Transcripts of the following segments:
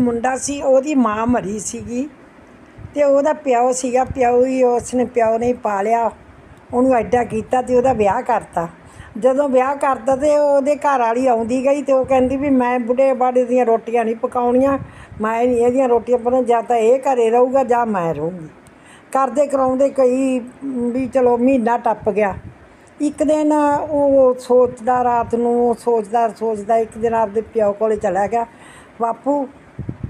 ਮੁੰਡਾ ਸੀ, ਉਹਦੀ ਮਾਂ ਮਰੀ ਸੀਗੀ ਤੇ ਉਹਦਾ ਪਿਓ ਸੀਗਾ, ਪਿਓ ਹੀ ਉਸਨੇ ਪਿਓ ਨੇ ਹੀ ਪਾਲਿਆ, ਉਹਨੂੰ ਐਡਾ ਕੀਤਾ ਤੇ ਉਹਦਾ ਵਿਆਹ ਕਰਤਾ। ਜਦੋਂ ਵਿਆਹ ਕਰਤਾ ਤੇ ਉਹਦੇ ਘਰ ਵਾਲੀ ਆਉਂਦੀ ਗਈ ਤੇ ਉਹ ਕਹਿੰਦੀ ਵੀ ਮੈਂ ਬੁੱਢੇ ਬਾੜੇ ਦੀਆਂ ਰੋਟੀਆਂ ਨਹੀਂ ਪਕਾਉਣੀਆਂ, ਮੈਂ ਨਹੀਂ ਇਹਦੀਆਂ ਰੋਟੀਆਂ ਪਕਾਉਣੀਆਂ, ਜਾਂ ਤਾਂ ਇਹ ਘਰੇ ਰਹੂਗਾ ਜਾਂ ਮੈਂ ਰਹੂੰਗੀ। ਕਰਦੇ ਕਰਾਉਂਦੇ ਕਈ ਵੀ ਚਲੋ ਮਹੀਨਾ ਟੱਪ ਗਿਆ। ਇੱਕ ਦਿਨ ਉਹ ਸੋਚਦਾ ਰਾਤ ਨੂੰ ਸੋਚਦਾ ਸੋਚਦਾ ਇੱਕ ਦਿਨ ਆਪਦੇ ਪਿਓ ਕੋਲੇ ਚਲਾ ਗਿਆ, ਬਾਪੂ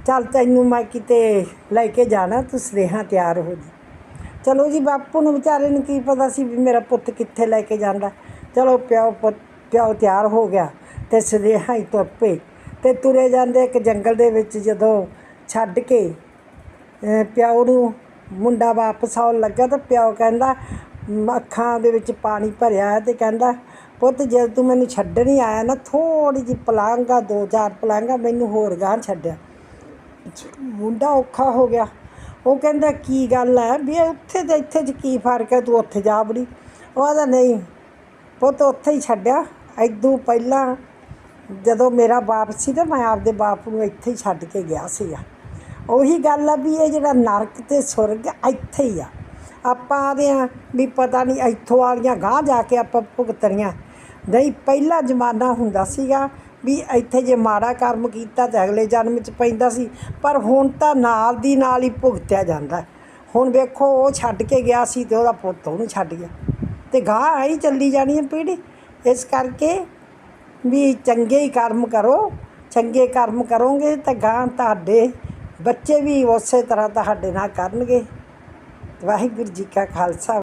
ਚੱਲ ਤੈਨੂੰ ਮੈਂ ਕਿਤੇ ਲੈ ਕੇ ਜਾਣਾ, ਤੂੰ ਸੁਨੇਹਾ ਤਿਆਰ ਹੋ ਜੀ। ਚਲੋ ਜੀ, ਬਾਪੂ ਨੂੰ ਵਿਚਾਰੇ ਨੂੰ ਕੀ ਪਤਾ ਸੀ ਵੀ ਮੇਰਾ ਪੁੱਤ ਕਿੱਥੇ ਲੈ ਕੇ ਜਾਂਦਾ। ਚਲੋ ਪਿਓ ਪੁੱਤ, ਪਿਓ ਤਿਆਰ ਹੋ ਗਿਆ ਤੇ ਸੁਨੇਹਾ ਹੀ ਤੁਰ ਪਏ ਤੇ ਤੁਰੇ ਜਾਂਦੇ ਇੱਕ ਜੰਗਲ ਦੇ ਵਿੱਚ ਜਦੋਂ ਛੱਡ ਕੇ ਪਿਓ ਨੂੰ ਮੁੰਡਾ ਵਾਪਸ ਆਉਣ ਲੱਗਾ ਤਾਂ ਪਿਓ ਕਹਿੰਦਾ ਅੱਖਾਂ ਦੇ ਵਿੱਚ ਪਾਣੀ ਭਰਿਆ ਤੇ ਕਹਿੰਦਾ, ਪੁੱਤ ਜੇ ਤੂੰ ਮੈਨੂੰ ਛੱਡਣ ਹੀ ਆਇਆ ਨਾ ਥੋੜੀ ਜਿਹੀ ਪਲਾਂਗਾ, ਦੋ ਚਾਰ ਪਲਾਂਗਾ, ਮੈਨੂੰ ਹੋਰ ਗਾਂ ਛੱਡਿਆ। ਮੁੰਡਾ ਔਖਾ ਹੋ ਗਿਆ। ਉਹ ਕਹਿੰਦਾ, ਕੀ ਗੱਲ ਹੈ ਵੀ ਉੱਥੇ ਤੇ ਇੱਥੇ 'ਚ ਕੀ ਫ਼ਰਕ ਹੈ ਤੂੰ ਉੱਥੇ ਜਾ ਬੜੀ ਉਹ ਆਦਾ ਨਹੀਂ ਪੁੱਤ, ਉੱਥੇ ਹੀ ਛੱਡਿਆ। ਐਦੂ ਪਹਿਲਾਂ ਜਦੋਂ ਮੇਰਾ ਬਾਪ ਸੀ ਤਾਂ ਮੈਂ ਆਪਦੇ ਬਾਪ ਨੂੰ ਇੱਥੇ ਹੀ ਛੱਡ ਕੇ ਗਿਆ ਸੀਗਾ। ਉਹੀ ਗੱਲ ਆ ਵੀ ਇਹ ਜਿਹੜਾ ਨਰਕ ਤੇ ਸੁਰਗ ਇੱਥੇ ਹੀ ਆ। ਆਪਾਂ ਆਦੇ ਆ ਵੀ ਪਤਾ ਨਹੀਂ ਇੱਥੋਂ ਵਾਲੀਆਂ ਗਾਂ ਜਾ ਕੇ ਆਪਾਂ ਭੁਗਤਣੀਆਂ ਨਹੀਂ, ਪਹਿਲਾ ਜ਼ਮਾਨਾ ਹੁੰਦਾ ਸੀਗਾ ਵੀ ਇੱਥੇ ਜੇ ਮਾੜਾ ਕਰਮ ਕੀਤਾ ਤਾਂ ਅਗਲੇ ਜਨਮ 'ਚ ਪੈਂਦਾ ਸੀ, ਪਰ ਹੁਣ ਤਾਂ ਨਾਲ ਦੀ ਨਾਲ ਹੀ ਭੁਗਤਿਆ ਜਾਂਦਾ ਹੁਣ ਵੇਖੋ, ਉਹ ਛੱਡ ਕੇ ਗਿਆ ਸੀ ਤੇ ਉਹਦਾ ਪੁੱਤ ਉਹਨੂੰ ਛੱਡ ਗਿਆ। ਤੇ ਗਾਂ ਆਈ ਚੱਲੀ ਜਾਣੀ ਹੈ ਪੀੜ੍ਹੀ। ਇਸ ਕਰਕੇ ਵੀ ਚੰਗੇ ਹੀ ਕਰਮ ਕਰੋ, ਚੰਗੇ ਕਰਮ ਕਰੋਗੇ ਤਾਂ ਗਾਂ ਤੁਹਾਡੇ ਬੱਚੇ ਵੀ ਉਸੇ ਤਰ੍ਹਾਂ ਤੁਹਾਡੇ ਨਾਲ ਕਰਨਗੇ। ਵਾਹਿਗੁਰੂ ਜੀ ਕਾ ਖਾਲਸਾ।